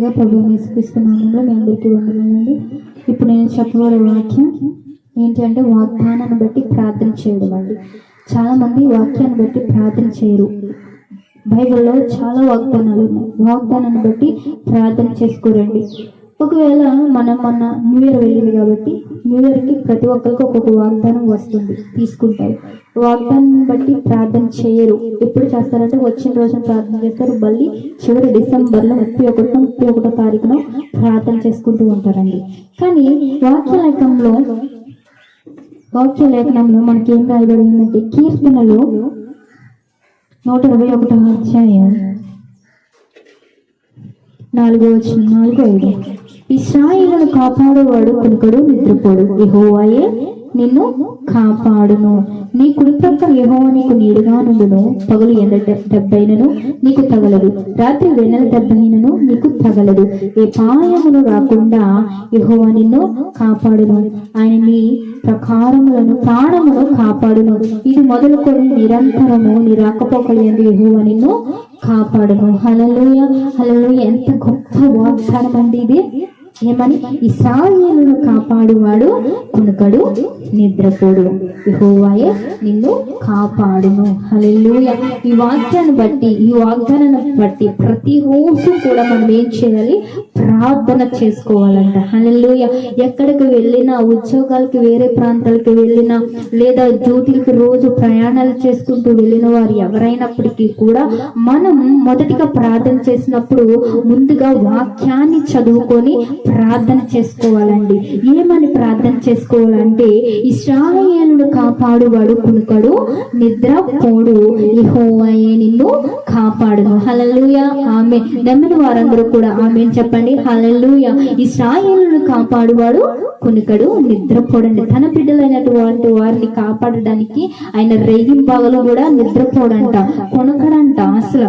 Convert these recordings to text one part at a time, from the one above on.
ముందుగా ప్రభు మీ అందరికీ వందనాలండి ఇప్పుడు నేను చెప్పబోయే వాక్యం ఏంటంటే వాగ్దానాన్ని బట్టి ప్రార్థన చేయడం అండి చాలా మంది వాక్యాన్ని బట్టి ప్రార్థన చేయరు. బైబిల్లో చాలా వాగ్దానాలు ఉన్నాయి. వాగ్దానాన్ని బట్టి ప్రార్థన చేసుకోరండి. ఒకవేళ మనం మొన్న న్యూ ఇయర్ వెళ్ళింది కాబట్టి న్యూ ఇయర్కి ప్రతి ఒక్కరికి ఒక్కొక్క వాగ్దానం వస్తుంది తీసుకుంటారు. వాగ్దానం బట్టి ప్రార్థన చేయరు. ఎప్పుడు చేస్తారంటే వచ్చిన రోజున ప్రార్థన చేస్తారు. మళ్ళీ చివరి డిసెంబర్లో ముప్పై ఒకటో ముప్పై ఒకటో తారీఖున ప్రార్థన చేసుకుంటూ ఉంటారండి. కానీ వాక్య లేఖంలో వాక్య లేఖనంలో మనకి ఏం రాయబడిందంటే కీర్తనలో నూట ఇరవై ఒకటో అధ్యాయం నాలుగో వచ్చిన నాలుగో ఐదు. ఇస్రాయిలను కాపాడేవాడు కొనుకడు నిద్రపోడు. యహోవాయే నిన్ను కాపాడును. నీ కుడి ప్రక్క యెహోవా నీకు నీడుగా నుండును. పగలు ఎంత దెబ్బైనను నీకు తగలదు. రాత్రి వెన్నెల దెబ్బైనను నీకు తగలదు. ఏ పాయమును రాకుండా యెహోవా నిన్ను కాపాడును. ఆయన నీ ప్రకారములను ప్రాణమును కాపాడును. ఇది మొదలుకొని నిరంతరము నీ రాకపోకలు ఎందు యెహోవా నిన్ను కాపాడును. హలలోయ హలలోయ ఎంత గొప్ప వాగ్దానం అండి ఇది. ఏమని? ఇస్రాయేలును కాపాడువాడు కొనుకడు నిద్రపోడు. యహోవాయే నిన్ను కాపాడును. హల్లెలూయా. ఈ వాక్యాన్ని బట్టి ఈ వాగ్దానాన్ని బట్టి ప్రతిరోజు కూడా మనం ఏం చేయాలి? ప్రార్థన చేసుకోవాలంట. హల్లెలూయ. ఎక్కడికి వెళ్ళినా ఉద్యోగాలకి వేరే ప్రాంతాలకు వెళ్ళినా లేదా డ్యూటీలకి రోజు ప్రయాణాలు చేసుకుంటూ వెళ్ళిన వారు ఎవరైనప్పటికీ కూడా మనం మొదటిగా ప్రార్థన చేసినప్పుడు ముందుగా వాక్యాన్ని చదువుకొని ప్రార్థన చేసుకోవాలండి. ఏమని ప్రార్థన చేసుకోవాలంటే ఇస్రాయేలును కాపాడువాడు కునుకడు నిద్ర పోడు నిన్ను కాపాడును. హలలుయ ఆమె నమ్మిన వారందరూ కూడా ఆమె చెప్పండి. హలలుయ ఇస్రాయేలును కాపాడువాడు కునుకడు నిద్రపోడండి. తన బిడ్డలైనటువంటి వారిని కాపాడడానికి ఆయన రేగింబాగలు కూడా నిద్రపోడంట కొనకడంట అసలు.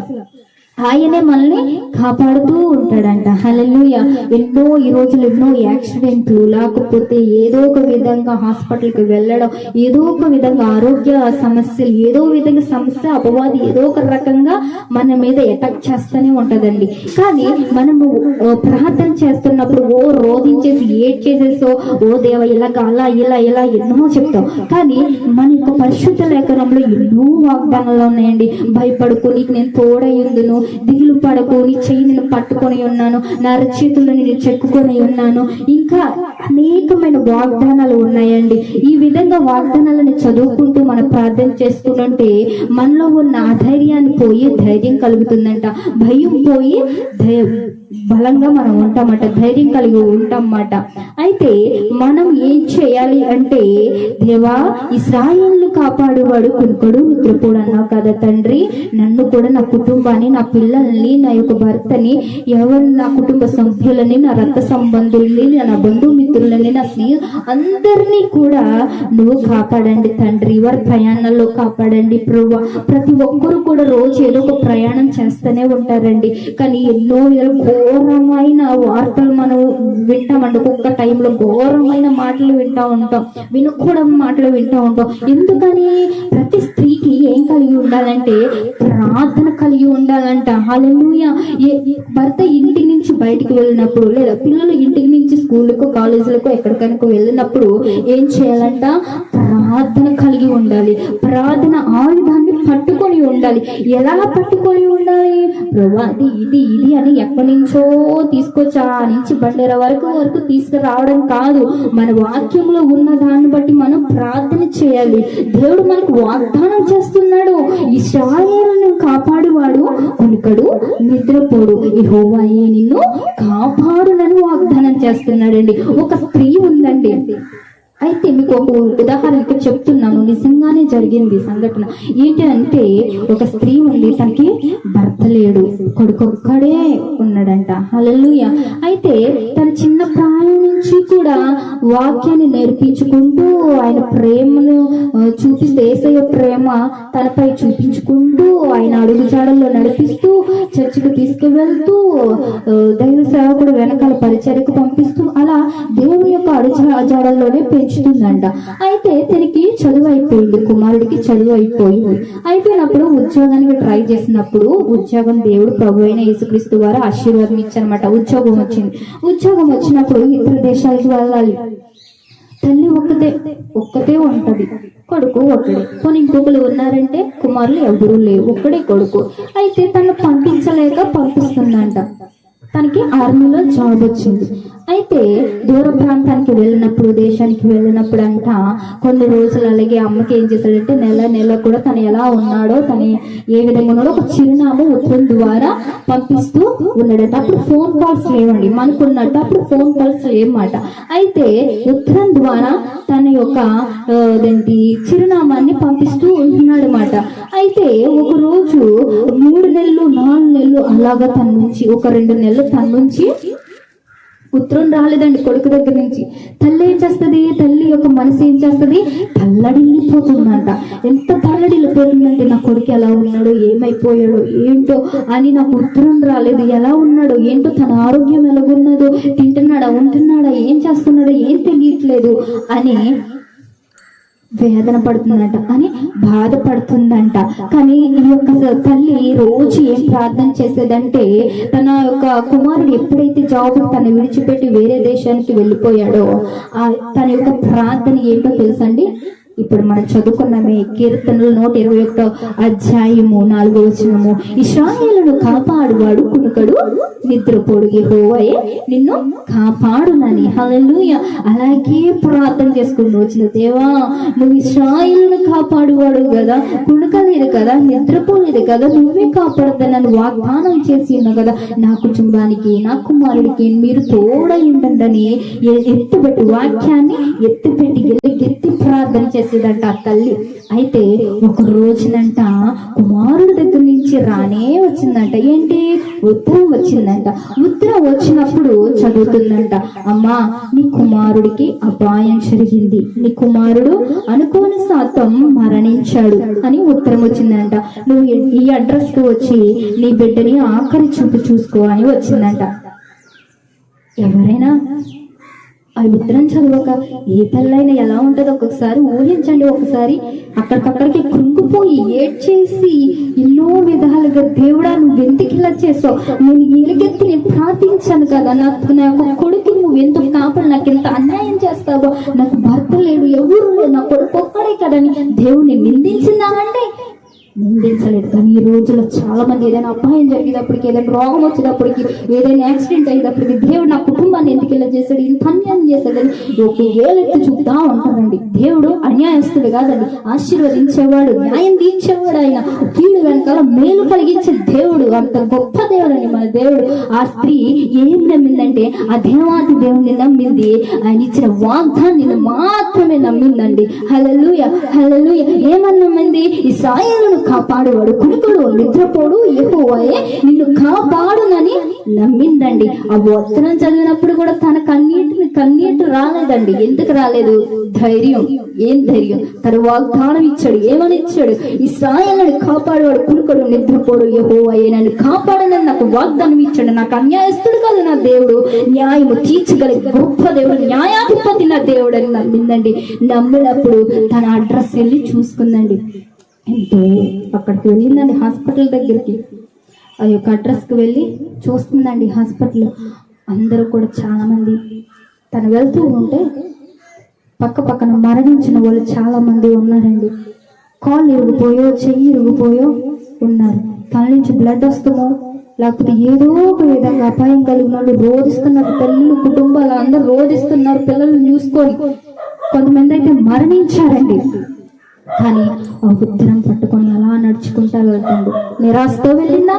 ఆయనే మనల్ని కాపాడుతూ ఉంటాడంట. హలలుయ ఎన్నో ఈ రోజులు ఎన్నో యాక్సిడెంట్లు లేకపోతే ఏదో ఒక విధంగా హాస్పిటల్కి వెళ్ళడం ఏదో ఒక విధంగా ఆరోగ్య సమస్యలు ఏదో విధంగా సమస్య అపవాది ఏదో ఒక రకంగా మన మీద అటాక్ చేస్తూనే ఉంటదండి. కానీ మనము ప్రార్థన చేస్తున్నప్పుడు ఓ రోధించేసి ఏడ్ చేసేసో ఓ దేవ ఇలాగ అలా ఇలా ఇలా ఎన్నో చెప్తాం. కానీ మన యొక్క పరిశుద్ధ లేఖనంలో ఎన్నో వాగ్దానాలు ఉన్నాయండి. భయపడుకో నీకు నేను తోడయ్యుందును దిగులు పడకు నీ చెయ్యి నేను పట్టుకొని ఉన్నాను. నా చేతుల్లో నేను చెక్కుకొని ఉన్నాను. ఇంకా అనేకమైన వాగ్దానాలు ఉన్నాయండి. ఈ విధంగా వాగ్దానాలను చదువుకుంటూ మనం ప్రార్థన చేసుకుంటుంటే మనలో ఉన్న అధైర్యాన్ని పోయి ధైర్యం కలుగుతుందంట. భయం పోయి బలంగా మనం ఉంటామట ధైర్యం కలిగి ఉంటామట. అయితే మనం ఏం చేయాలి అంటే దేవా ఇస్రాయేల్ను కాపాడువాడు కునుకొడు నిద్రపోడు అన్నావు కదా తండ్రి. నన్ను కూడా నా కుటుంబాన్ని నా పిల్లల్ని నా యొక్క భర్తని ఎవరు నా కుటుంబ సభ్యులని నా రక్త సంబంధుల్ని నా బంధుమిత్రులని నా స్నేహ అందరినీ కూడా నువ్వు కాపాడండి తండ్రి. వారి ప్రయాణాల్లో కాపాడండి ప్రభు ప్రతి ఒక్కరు కూడా రోజు ఏదో ఒక ప్రయాణం చేస్తూనే ఉంటారండి. కానీ ఎన్నో ఘోరమైన వార్తలు మనం వింటామండి. ఒక్కొక్క టైంలో ఘోరమైన మాటలు వింటూ ఉంటాం. వినుకోవడం మాటలు వింటూ ఉంటాం. ఎందుకని? ప్రతి స్త్రీకి ఏం కలిగి ఉండాలంటే ప్రార్థన కలిగి ఉండాలంట. హాలూయ భర్త ఇంటి నుంచి బయటికి వెళ్ళినప్పుడు లేదా పిల్లలు ఇంటికి నుంచి స్కూళ్ళకు కాలేజీలకు ఎక్కడికైనా వెళ్ళినప్పుడు ఏం చేయాలంట? ప్రార్థన కలిగి ఉండాలి. ప్రార్థన ఆయుధాన్ని పట్టుకొని ఉండాలి. ఎలా పట్టుకొని ఉండాలి? ప్రభా అది ఇది ఇది అని ఎక్కడి నుంచో తీసుకొచ్చా? నుంచి బండెర వరకు వరకు తీసుకురావడం కాదు. మన వాక్యంలో ఉన్న దాన్ని బట్టి మనం ప్రార్థన చేయాలి. దేవుడు మనకు వాగ్దానం చేస్తున్నాడు. ఇస్రాయేలును కాపాడువాడు కొనుకడు నిద్రపోడు. యెహోవాయే నిన్ను కాపాడునని వాగ్దానం చేస్తున్నాడండి. ఒక స్త్రీ ఉందండి. అయితే మీకు ఒక ఉదాహరణకి చెప్తున్నాను. నిజంగానే జరిగింది సంఘటన. ఏంటి అంటే ఒక స్త్రీ ఉంది తనకి భర్త లేడు. కొడుకు ఒక్కడే ఉన్నాడంట. అలలుయ అయితే తన చిన్న ప్రాయం నుంచి కూడా వాక్యాన్ని నేర్పించుకుంటూ ఆయన ప్రేమను చూపిస్తే చూపిస్తూ ఏసయ్య ప్రేమ తనపై చూపించుకుంటూ ఆయన నడిపిస్తూ చర్చికి తీసుకువెళ్తూ దైవ సేవకుడు వెనకాల పరిచర్యకు పంపిస్తూ అలా దేవుని యొక్క అడుచాడల్లోనే పెంచుతుందంట. అయితే తనకి చదువు అయిపోయింది కుమారుడికి చదువు అయిపోయింది అయిపోయినప్పుడు ఉద్యోగానికి ట్రై చేసినప్పుడు ఉద్యోగం దేవుడు ప్రభు అయిన యేసుక్రీస్తు వారు ఆశీర్వాదం ఇచ్చారనమాట ఉద్యోగం వచ్చింది. ఉద్యోగం వచ్చినప్పుడు ఇతర దేశాలకు వెళ్ళాలి. తల్లి ఒక్కతే ఒక్కతే ఉంటది. కొడుకు ఒక్కడే కొన్ని ఇంకొకరు ఉన్నారంటే కుమారులు ఎవరూ లేవు. ఒక్కడే కొడుకు. అయితే తను పంపించలేక పంపిస్తుందంట. తనకి ఆర్మీలో జాబ్ వచ్చింది. అయితే దూర ప్రాంతానికి వెళ్ళినప్పుడు దేశానికి వెళ్ళినప్పుడు అంట కొన్ని రోజులు అలాగే అమ్మకి ఏం చేశాడంటే నెల నెల కూడా తను ఎలా ఉన్నాడో తను ఏ విధంగా ఉన్నాడో ఒక చిరునామా ఉత్తరం ద్వారా పంపిస్తూ ఉన్నాడట. అప్పుడు ఫోన్ కాల్స్ లేవండి. మనకున్నట్టు అప్పుడు ఫోన్ కాల్స్ లేవన్నమాట. అయితే ఉత్తరం ద్వారా తన యొక్క అదేంటి చిరునామాన్ని పంపిస్తూ ఉంటున్నాడు అనమాట అయితే ఒక అలాగా తన నుంచి ఒక రెండు నెలలు తన నుంచి ఉత్తరం రాలేదండి కొడుకు దగ్గర నుంచి. తల్లి ఏం చేస్తుంది? తల్లి యొక్క మనసు ఏం చేస్తుంది? తల్లడిల్లిపోతుందంట. ఎంత తల్లడిల్లిపోతుందంటే నా కొడుకు ఎలా ఉన్నాడు ఏమైపోయాడు ఏంటో అని నాకు ఉత్తరం రాలేదు. ఎలా ఉన్నాడు ఏంటో తన ఆరోగ్యం ఎలాగున్నదో తింటున్నాడా ఉంటున్నాడా ఏం చేస్తున్నాడో ఏం తెలియట్లేదు అని వేదన పడుతుందంట. అని బాధపడుతుందంట కానీ ఈ యొక్క తల్లి రోజు ఏం ప్రార్థన చేసేదంటే తన యొక్క కుమారుడు ఎప్పుడైతే జాబ్ తను విడిచిపెట్టి వేరే దేశానికి వెళ్ళిపోయాడో ఆ తన యొక్క ప్రార్థన ఏంటో తెలుసండి ఇప్పుడు మనం చదువుకున్నామే కీర్తనలు నూట ఇరవై ఒకటో అధ్యాయము నాలుగో వచనము. ఇస్రాయేలును కాపాడువాడు కునుకడు నిద్రపోడు యెహోవాయే నిన్ను కాపాడునని. హలలుయ అలాగే ప్రార్థన చేసుకుని వచ్చిన దేవా నువ్వు ఇస్రాయేలును కాపాడువాడు కదా కునుకలేదు కదా నిద్రపోలేదు కదా నువ్వే కాపాడతానని వాగ్దానం చేసి ఉన్నావు కదా. నా కుటుంబానికి నా కుమారుడికి మీరు తోడై ఉండండి ఎత్తుపెట్టి వాక్యాన్ని ఎత్తిపెట్టి ఎత్తి ప్రార్థన చేసేదంట ఆ తల్లి. అయితే ఒక రోజునంట కుమారుడి దగ్గర నుంచి రానే వచ్చిందంట. ఏంటి? ఉత్తరం వచ్చిందంట. ఉత్తరం వచ్చినప్పుడు చదువుతుందంట. అమ్మా నీ కుమారుడికి అపాయం జరిగింది. నీ కుమారుడు అనుకోని శాతం మరణించాడు అని ఉత్తరం వచ్చిందంట. నువ్వు ఈ- ఈ అడ్రస్కు వచ్చి నీ బిడ్డని ఆఖరి చూపు చూసుకో అని వచ్చిందంట. ఎవరైనా ఆ ఉత్తరం చదవక ఏ తల్లైనా ఎలా ఉంటుందో ఒక్కొక్కసారి ఊహించండి ఒకసారి అక్కడికక్కడికి కృంగిపోయి ఏడ్చేసి ఎన్నో విధాలుగా దేవుడా నువ్వు ఎందుకు ఇలా చేసావు? నేను ఎలుగెత్తి నేను ప్రార్థించాను కదా నాకు నా యొక్క కొడుకు నువ్వు ఎందుకు కాపాడు నాకు ఎంత అన్యాయం చేస్తావో? నాకు భర్త లేడు ఎవరు లేడు నా కొడుకు ఒక్కడే కదని దేవుని నిందించిందామంటే నిందించలేదు. కానీ ఈ రోజుల్లో చాలా మంది ఏదైనా అపాయం జరిగేటప్పటికి ఏదైనా రోగం వచ్చేటప్పటికి ఏదైనా యాక్సిడెంట్ అయ్యేటప్పటికి దేవుడు నా కుటుంబాన్ని ఎందుకు ఇలా చేశాడు ఇంత అన్యాయం చేశాడని ఒక ఏలెత్తి చూపుతా ఉంటాడండి. దేవుడు అన్యాయస్తుడు కాదండి. ఆశీర్వదించేవాడు న్యాయం తీర్చేవాడు ఆయన. కీడు వెనకాల మేలు కలిగించే దేవుడు అంత గొప్ప దేవుడు అని మన దేవుడు. ఆ స్త్రీ ఏం నమ్మిందంటే ఆ దేవాది దేవుడిని నమ్మింది. ఆయన ఇచ్చిన వాగ్దాన్ని మాత్రమే నమ్మిందండి. హలలుయ హలో ఏమని ఈ సాయలను కాపాడువాడు కుడుకుడు నిద్రపోడు. యెహోవాయే నిన్ను కాపాడునని నమ్మిందండి. ఆ ఉత్తరం చదివినప్పుడు కూడా తన కన్నీటిని కన్నీటి రాలేదండి. ఎందుకు రాలేదు? ధైర్యం. ఏం ధైర్యం? తన వాగ్దానం ఇచ్చాడు ఏమని ఇచ్చాడు? ఇస్రాయలను కాపాడేవాడు కుడుకుడు నిద్రపోడు. యెహోవాయే నన్ను కాపాడనని నాకు వాగ్దానం ఇచ్చాడు. నాకు అన్యాయస్తుడు కాదు నా దేవుడు. న్యాయము తీర్చగల గొప్ప దేవుడు న్యాయాధిపతి నా దేవుడు అని నమ్మిందండి. నమ్మినప్పుడు తన వెళ్ళి చూసుకుందండి. ఎంతో అక్కడికి వెళ్ళిందండి హాస్పిటల్ దగ్గరికి. ఆ యొక్క అడ్రస్కి వెళ్ళి చూస్తుందండి హాస్పిటల్. అందరూ కూడా చాలామంది తను వెళ్తూ ఉంటే పక్క పక్కన మరణించిన వాళ్ళు చాలామంది ఉన్నారండి. కాళ్ళు ఇరిగిపోయో చెయ్యి ఇరిగిపోయో ఉన్నారు. తన నుంచి బ్లడ్ వస్తుందో లేకపోతే ఏదో ఒక విధంగా అపాయం కలిగిన వాళ్ళు రోధిస్తున్నారు. పిల్లలు కుటుంబాలు అందరూ రోధిస్తున్నారు. పిల్లల్ని చూసుకొని కొంతమంది అయితే మరణించారండి. కానీ ఆ ఉత్తరం పట్టుకొని అలా నడుచుకుంటా వెళ్తుంది నిరాశతో వెళ్ళిందా?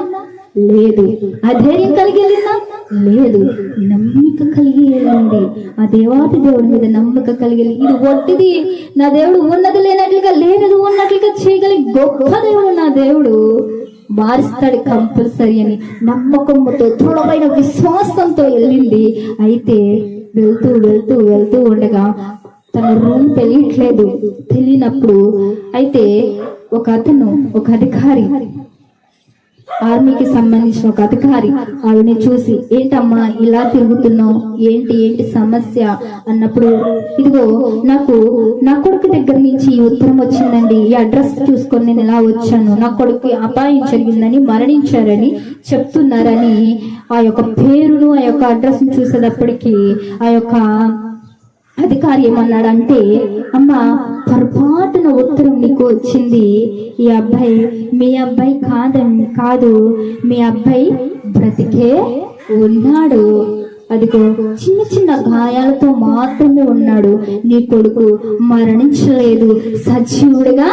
లేదు. అధైర్యం కలిగి వెళ్ళిందా? లేదు. నమ్మిక కలిగి వెళ్ళండి. ఆ దేవాది దేవుడి మీద నమ్మక కలిగి ఇది ఒట్టిది. నా దేవుడు ఉన్నది లేనట్లుగా లేనిది ఉన్నట్లుగా చేయగలిగి గొప్ప దేవుడు నా దేవుడు. మారుస్తాడు కంపల్సరీ అని నమ్మకంతో దృఢమైన విశ్వాసంతో వెళ్ళింది. అయితే వెళ్తూ వెళ్తూ వెళ్తూ ఉండగా తన రూమ్ తెలియట్లేదు. తెలియనప్పుడు అయితే ఒక అతను ఒక అధికారి ఆర్మీకి సంబంధించిన ఒక అధికారి ఆవిడని చూసి ఏంటమ్మా ఇలా తిరుగుతున్నావు? ఏంటి? ఏంటి సమస్య? అన్నప్పుడు ఇదిగో నాకు నా కొడుకు దగ్గర నుంచి ఈ ఉత్తరం వచ్చిందండి. ఈ అడ్రస్ చూసుకొని నేను ఇలా వచ్చాను. నా కొడుకు అపాయం జరిగిందని మరణించారని చెప్తున్నారని ఆ యొక్క పేరును ఆ యొక్క అడ్రస్ను చూసేటప్పటికి ఆ యొక్క అధికారి ఏమన్నాడంటే అమ్మ పొరపాటున ఉత్తరం నీకు వచ్చింది. ఈ అబ్బాయి మీ అబ్బాయి కాదండి కాదు మీ అబ్బాయి బ్రతికే ఉన్నాడు. అదిగో చిన్న చిన్న గాయాలతో మాత్రమే ఉన్నాడు నీ కొడుకు. మరణించలేదు. సజీవుడిగా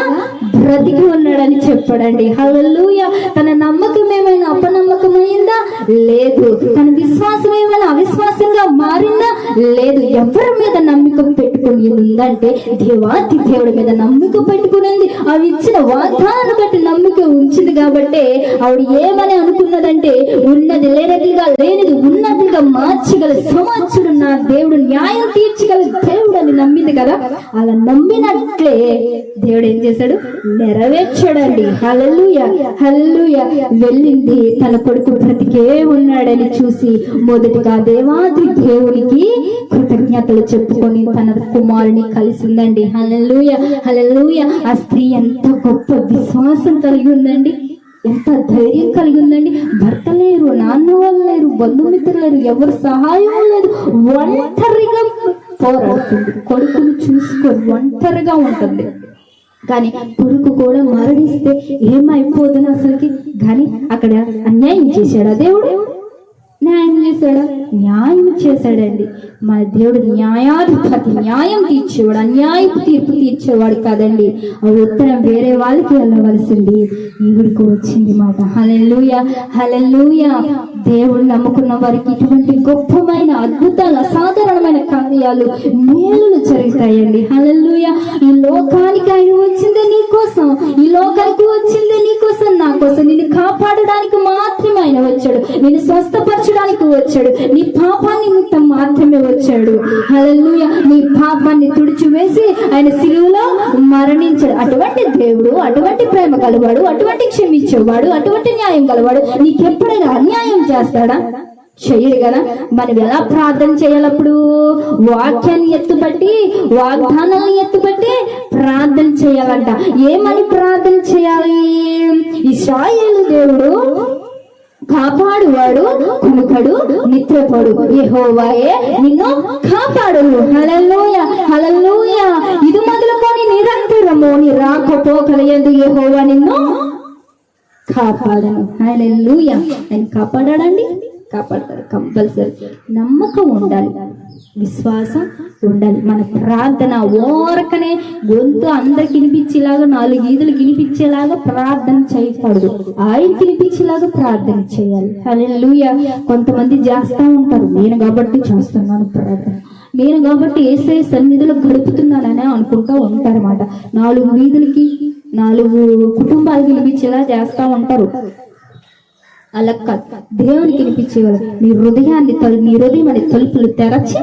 బ్రతికి ఉన్నాడని చెప్పాడండి. హల్లెలూయ. తన నమ్మకం ఏమైనా అపనమ్మకమైందా? లేదు. తన విశ్వాసం ఏమైనా అవిశ్వాసంగా మారిందా? లేదు. ఎవరి మీద నమ్మకం పెట్టుకుని ఉందంటే దేవాతి దేవుడి మీద నమ్మకం పెట్టుకునింది. అవి ఇచ్చిన వాగ్దానం బట్టి నమ్మకం ఉంచింది కాబట్టి ఆవిడ ఏమని అనుకున్నదంటే ఉన్నది లేనట్లుగా లేనిది ఉన్నట్లుగా మార్చగల సమాచుడు నా దేవుడు న్యాయం తీర్చగల దేవుడు అని నమ్మింది కదా? అలా నమ్మినట్లే దేవుడు ఏం చేశాడు? నెరవేర్చాడండి. హలలుయ హల్లుయ వెళ్ళింది తన కొడుకు బ్రతికే ఉన్నాడని చూసి మొదటిగా దేవాది దేవునికి కృతజ్ఞతలు చెప్పుకొని తన కుమారుని కలిసిందండి. హలలుయ హలలుయ ఆ స్త్రీ ఎంత గొప్ప విశ్వాసం కలిగి ఉందండి. ఎంత ధైర్యం కలిగి ఉందండి భర్త లేరు నాన్న వాళ్ళు లేరు బంధుమిత్రులు లేరు ఎవరు సహాయం లేదు. ఒంటరిగా పోరాడుతుంది. కొడుకును చూసుకొని ఒంటరిగా ఉంటుంది. కానీ కొడుకు కూడా మరణిస్తే ఏమైపోదని అసలుకి కానీ అక్కడ అన్యాయం చేశాడు. దేవుడు న్యాయం చేశాడా? న్యాయం చేశాడండి. మన దేవుడు న్యాయాధిపతి న్యాయం తీర్చేవాడు అన్యాయపు తీర్పు తీర్చేవాడు కాదండి. ఆ ఉత్తరం వేరే వాళ్ళకి వెళ్ళవలసింది. ఈవిడికి వచ్చింది మాట. Hallelujah hallelujah. దేవుడు నమ్ముకున్న వారికి ఇటువంటి గొప్పమైన అద్భుతాలు అసాధారణమైన కార్యాలు మేలులు జరుగుతాయండి. హలెల్లుయ. ఈ లోకానికి ఆయన వచ్చింది నీ కోసం. ఈ లోకానికి వచ్చింది నీ కోసం. నా కోసం నిన్ను కాపాడడానికి మాత్రమే ఆయన వచ్చాడు. నిన్ను స్వస్థపరచడానికి వచ్చాడు. నీ పాపాన్ని నిమిత్తం మాత్రమే వచ్చాడు. హలలుయ నీ పాపాన్ని తుడిచివేసి ఆయన సిలువులో మరణించాడు. అటువంటి దేవుడు అటువంటి ప్రేమ కలవాడు అటువంటి క్షమించేవాడు అటువంటి న్యాయం కలవాడు నీకెప్పుడైనా అన్యాయం చేస్తాడా? చెయ్యడు కదా. మనం ఎలా ప్రార్థన చేయాలప్పుడు? వాక్యాన్ని ఎత్తుపట్టి వాగ్దానాన్ని ఎత్తుపట్టి ప్రార్థన చేయాలంట. ఏమని ప్రార్థన చేయాలి? ఇస్రాయేలు దేవుడు కాపాడువాడు కునుకడు నిద్రపడు. యహోవాయే నిన్ను కాపాడు హల్లెలూయ హల్లెలూయ. ఇది మొదలుకొని నిరంతరము నీ రాకపోకల యందు యెహోవా నిన్ను కాపాడను. హల్లెలూయ. ఆయన కాపాడాడండి. కాపాడతారు కంపల్సరీ. నమ్మకం ఉండాలి విశ్వాసం ఉండాలి. మన ప్రార్థన ఓరకనే గొంతు అందరికి వినిపించేలాగా నాలుగు ఈదులు వినిపించేలాగా ప్రార్థన చేయకూడదు. ఆయన వినిపించేలాగా ప్రార్థన చేయాలి. హల్లెలూయ కొంతమంది చేస్తూ ఉంటారు. నేను కాబట్టి చేస్తున్నాను ప్రార్థన. నేను కాబట్టి ఏసే సన్నిధిలో గడుపుతున్నానని అనుకుంటూ ఉంటారన్నమాట. నాలుగు వీధులకి నాలుగు కుటుంబాలు వినిపించేలా చేస్తా ఉంటారు. అలా దేవుని దేవునికి వినిపించేవాళ్ళు నీ హృదయాన్ని నీ హృదయం అనే తలుపులు తెరచి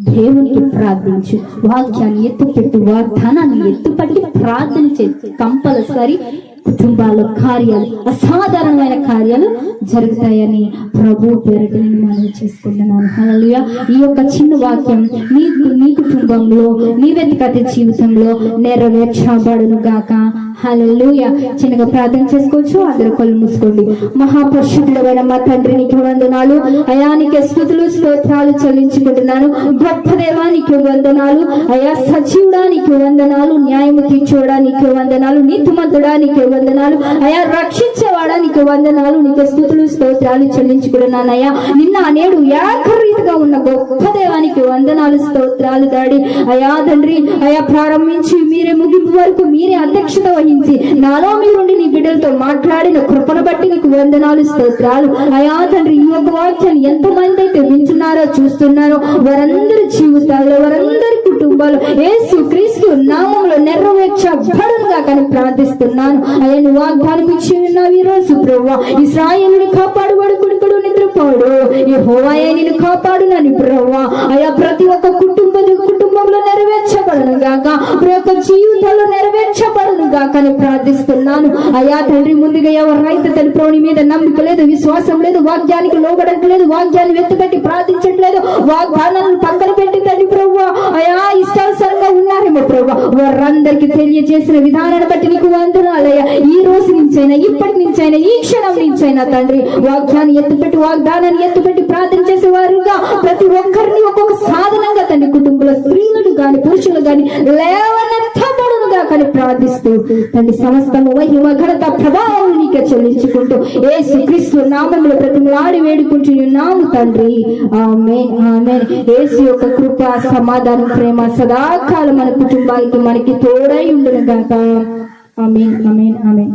దేవునికి ప్రార్థించు. వాక్యాన్ని ఎత్తుపెట్టు వాగ్దానాన్ని ఎత్తుపట్టి ప్రార్థన చేసి కంపల్సరీ కుటుంబాల కార్యాలు అసాధారణమైన కార్యాలు జరుగుతాయని ప్రభు పేరట నేను మనవి చేసుకుంటున్నాను. అలా ఈ యొక్క చిన్న వాక్యం నీ నీ కుటుంబంలో నీ వ్యక్తిగత జీవితంలో నెరవేర్చబడును గాక. హల్లెలూయ. చిన్నగా ప్రార్థన చేసుకోవచ్చు అందరూ కళ్ళు మూసుకోండి. మహాపరిశుద్ధుడమైన మా తండ్రి నీకు వందనాలు. అయానికి స్థుతులు స్తోత్రాలు చెల్లించుకుంటున్నాను. గొప్ప దేవానికి వందనాలు. అయా సజీవుడానికి వందనాలు. న్యాయం తీర్చోడానికి వందనాలు. నీతిమంతుడానికి వందనాలు. అయా రక్షించేవాడానికి వందనాలు. నీకు స్థుతులు స్తోత్రాలు చెల్లించుకుంటున్నాను అయ్యా. నిన్న నేడు ఏకరీతిగా ఉన్న గొప్ప వందనాలు స్తోత్రాలు దాడి. అయా తండ్రి అయా ప్రారంభించి మీరే ముగింపు వరకు మీరే అధ్యక్షత వహించి నాలో మీరుండి నీ బిడ్డలతో మాట్లాడిన కృపను బట్టి నీకు వందనాలు స్తోత్రాలు. అయా తండ్రి ఈ యొక్క వాక్యాన్ని ఎంతమంది అయితే వింటున్నారో చూస్తున్నారో వారందరి జీవితాల్లో వారందరి కుటుంబాలు ఏసు క్రీస్తు నామంలో నెరవేర్చబడునుగా కానీ ప్రార్థిస్తున్నాను. అయ్యా నువ్వు వాగ్దానం ఇచ్చి ఉన్నావు ఈ రోజు ప్రభు ఇస్రాయేలుని కాపాడువాడు కొడుకుడు నిద్రపోడు. ఈ హోవాయే నిన్ను కాపాడునని ప్రభు అయ్యా ప్రతి ఒక్క కుటుంబ కుటుంబంలో నెరవేర్చబడను గాక ప్రతి ఒక్క జీవితంలో నెరవేర్చ గాక అని ప్రార్థిస్తున్నాను. అయ్యా తండ్రి ముందుగా ఎవరైతే తన ప్రోణి మీద నమ్మిక లేదు విశ్వాసం లేదు వాగ్యానికి లోబడట్లేదు వాగ్యాన్ని వెతుకట్టి ప్రార్థించట్లేదు వాగ్దానాలను పక్కన పెట్టి తండ్రి ప్రభు అయా ఇష్టానుసారంగా ఉన్నారేమో ప్రభు వారందరికీ తెలియజేసిన విధానాన్ని బట్టి నీకు వందనాలయ్యా ఈ రోజు నుంచైనా ఇప్పటి నుంచైనా ఈ క్షణం నుంచైనా తండ్రి వాగ్యాన్ని ఎత్తుపెట్టి వాగ్దానాన్ని ఎత్తుపెట్టి ప్రార్థన చేసే వారుగా ప్రతి ఒక్కరిని ఒక్కొక్క సాధనంగా తండ్రి కుటుంబంలో స్త్రీలు గాని పురుషులు గాని లేవనెత్తబడునుగా అని ప్రార్థిస్తూ తండ్రి సమస్తము మహిమ ఘనత ప్రభావం నీకే చెల్లించుకుంటూ ఏ క్రీస్తు నామంలో ప్రతిమలాడి వేడుకుంటూ వేడుకుంటున్నాము తండ్రి. ఆమె ఆమె ఏసు యొక్క కృప సమాధానం ప్రేమ సదాకాలం మన కుటుంబానికి మనకి తోడై ఉండును గాక. ఆమె ఆమె ఆమె